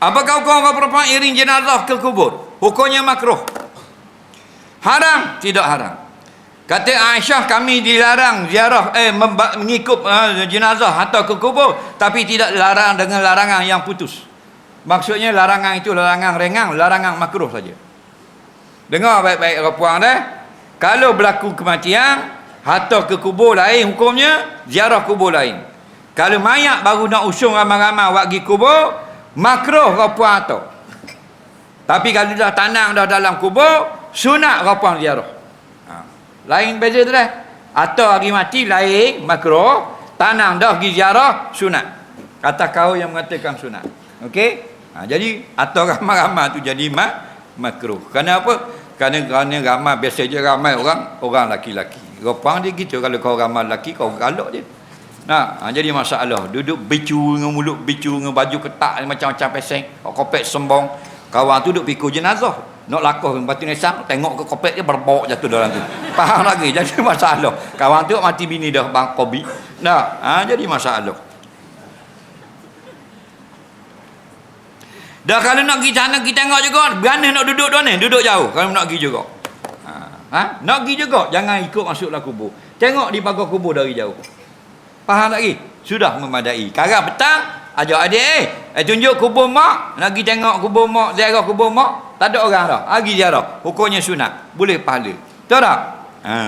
Apakah hukum orang perempuan iring jenazah ke kubur? Hukumnya makruh. Haram? Tidak haram. Kata Aisyah kami dilarang ziarah eh mengikut uh, jenazah atau ke kubur tapi tidak dilarang dengan larangan yang putus. Maksudnya larangan itu larangan ringan, larangan makruh saja. Dengar baik-baik orang puan dah. Kalau berlaku kematian atau ke kubur lain hukumnya ziarah kubur lain. Kalau mayat baru nak usung ramai-ramai awak pergi kubur, makruh orang puan atau. Tapi kalau dah tanang dah dalam kubur, sunat orang puan ziarah. Ha. Lain beza tu dah. Atau hari mati lain makruh, tanang dah pergi ziarah sunat. Kata kau yang mengatakan sunat. Okey? Ha, jadi atau ramai-ramai tu jadi mak makruh. Kerana apa? Kerana kerana ramai biasa je ramai orang orang laki-laki. Rupang dia gitu kalau kau ramai lelaki kau galak dia. Nah, ha, jadi masalah. Duduk bicu dengan mulut bicu dengan baju ketak macam-macam peseng. Kopek sembong. Kawan tu duduk pikul jenazah. Nak lakuh batu nesang tengok ke kopek dia berbok jatuh dalam tu. Faham lagi? Jadi masalah. Kawan tu mati bini dah bang kobi. Nah, ha, jadi masalah. Dah kalau nak pergi sana kita tengok juga. Berani nak duduk dah ni. Duduk jauh kalau nak pergi juga. Ha? ha? Nak pergi juga. Jangan ikut masuklah kubur. Tengok di pagar kubur dari jauh. Faham lagi? Sudah memadai. Sekarang petang. Ajak adik eh. Eh tunjuk kubur mak. Pergi tengok kubur mak. Ziarah kubur mak. Tak ada orang dah. Pergi ziarah. Hukumnya sunat. Boleh pahala. Tahu tak? Ha.